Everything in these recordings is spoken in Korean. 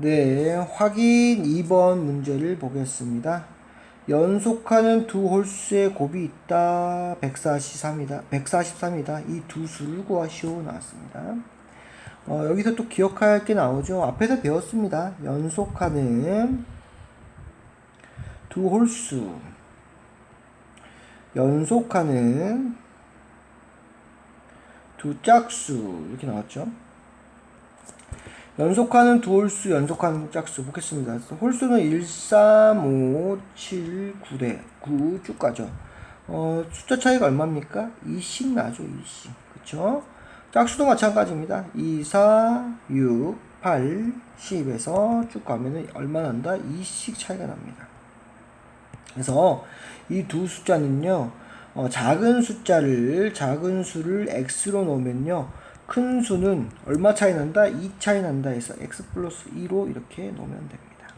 네, 확인 2번 문제를 보겠습니다. 연속하는 두 홀수의 곱이 있다. 143이다. 143이다. 이 두 수를 구하시오. 나왔습니다. 어, 여기서 또 기억할 게 나오죠. 앞에서 배웠습니다. 연속하는 두 홀수. 연속하는 두 짝수. 이렇게 나왔죠. 연속하는 두 홀수, 연속하는 짝수 보겠습니다. 홀수는 1, 3, 5, 7, 9대 9 쭉 가죠. 어, 숫자 차이가 얼마입니까? 2씩 나죠, 2씩. 그쵸? 짝수도 마찬가지입니다. 2, 4, 6, 8, 10에서 쭉 가면은 얼마 난다? 2씩 차이가 납니다. 그래서 이 두 숫자는요, 어, 작은 숫자를, 작은 수를 x로 놓으면요, 큰 수는 얼마 차이 난다? 2 차이 난다 해서 x 플러스 2로 이렇게 놓으면 됩니다.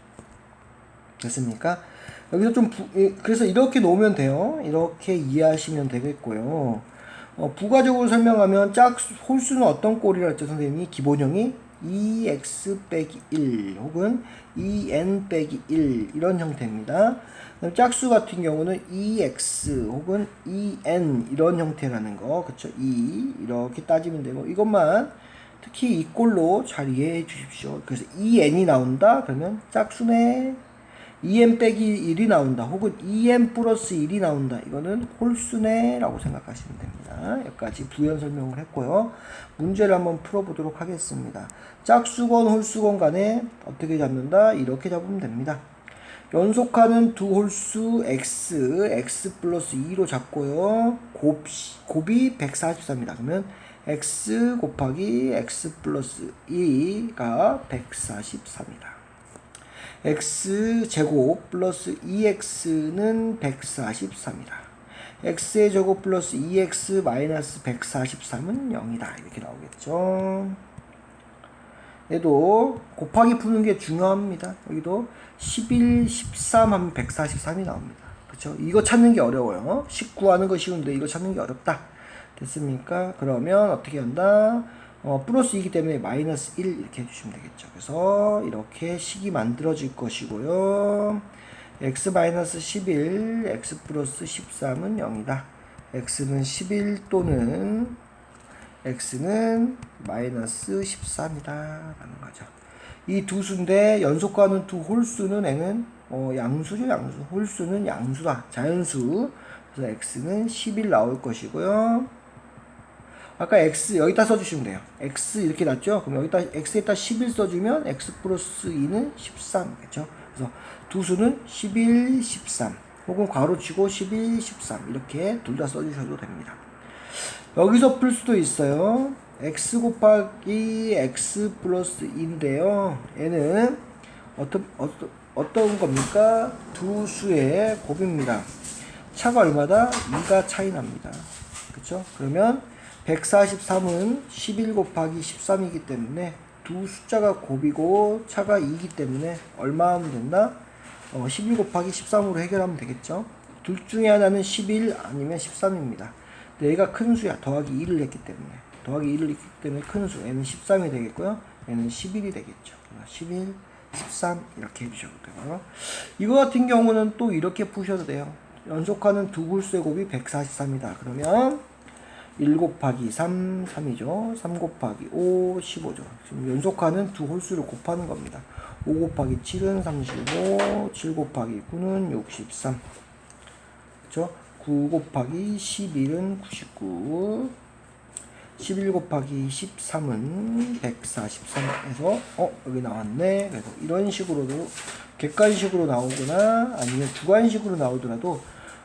됐습니까? 여기서 좀 부, 예, 그래서 이렇게 놓으면 돼요. 이렇게 이해하시면 되겠고요. 어, 부가적으로 설명하면 짝 홀수는 어떤 꼴이라 했죠 선생님이 기본형이 2x 빼기 1 혹은 2n 빼기 1 이런 형태입니다. 짝수 같은 경우는 2x 혹은 2n 이런 형태라는 거 그쵸 2 이렇게 따지면 되고 이것만 특히 이 꼴로 잘 이해해 주십시오. 그래서 2n이 나온다 그러면 짝수네 2n 빼기 1이 나온다 혹은 2n 플러스 1이 나온다. 이거는 홀수네 라고 생각하시면 됩니다. 여기까지 부연 설명을 했고요. 문제를 한번 풀어보도록 하겠습니다. 짝수건 홀수건 간에 어떻게 잡는다? 이렇게 잡으면 됩니다. 연속하는 두 홀수 x x 플러스 2로 잡고요. 곱, 곱이 144입니다. 그러면 x 곱하기 x 플러스 2가 144입니다 x 제곱 플러스 2x는 144입니다. x의 제곱 플러스 2x 마이너스 143은 0이다. 이렇게 나오겠죠. 얘도 곱하기 푸는 게 중요합니다. 여기도 11, 13 하면 143이 나옵니다. 그렇죠? 이거 찾는 게 어려워요. 19 하는 거 쉬운데 이거 찾는 게 어렵다. 됐습니까? 그러면 어떻게 한다? 어, 플러스 2이기 때문에 마이너스 1 이렇게 해주시면 되겠죠. 그래서 이렇게 식이 만들어질 것이고요. x 마이너스 11, x 플러스 13은 0이다. x는 11 또는 x는 마이너스 13이다. 라는 거죠. 이 두 수인데 연속과는 두 홀수는 n은 어, 양수죠, 양수. 홀수는 양수다. 자연수. 그래서 x는 11 나올 것이고요. 아까 x 여기다 써주시면 돼요. x 이렇게 났죠? 그럼 여기다 x에다 11 써주면 x 플러스 2는 13겠죠? 그래서 두 수는 11, 13 혹은 괄호 치고 11, 13 이렇게 둘 다 써주셔도 됩니다. 여기서 풀 수도 있어요. x 곱하기 x 플러스 2인데요. 얘는 어떤, 어떤, 어떤 겁니까? 두 수의 곱입니다. 차가 얼마다? 2가 차이 납니다. 그쵸? 그러면 143은 11 곱하기 13이기 때문에 두 숫자가 곱이고 차가 2이기 때문에 얼마 하면 된다? 어, 11 곱하기 13으로 해결하면 되겠죠? 둘 중에 하나는 11 아니면 13입니다. 얘가 큰 수야. 더하기 2를 했기 때문에. 더하기 2를 했기 때문에 큰 수. 얘는 13이 되겠고요. 얘는 11이 되겠죠. 11, 13 이렇게 해주셔도 되고요. 이거 같은 경우는 또 이렇게 푸셔도 돼요. 연속하는 두 굴수의 곱이 143이다. 그러면 1 곱하기 3, 3이죠. 3 곱하기 5, 15죠. 지금 연속하는 두 홀수를 곱하는 겁니다. 5 곱하기 7은 35, 7 곱하기 9는 63. 그쵸? 9 곱하기 11은 99, 11 곱하기 13은 143에서 어 여기 나왔네. 그래서 이런 식으로도 객관식으로 나오거나 아니면 주관식으로 나오더라도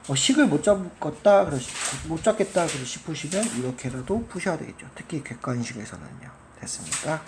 어, 식을 못 잡겠다, 그러시, 못 잡겠다, 그러 싶으시면 이렇게라도 푸셔야 되겠죠. 특히 객관식에서는요. 됐습니까?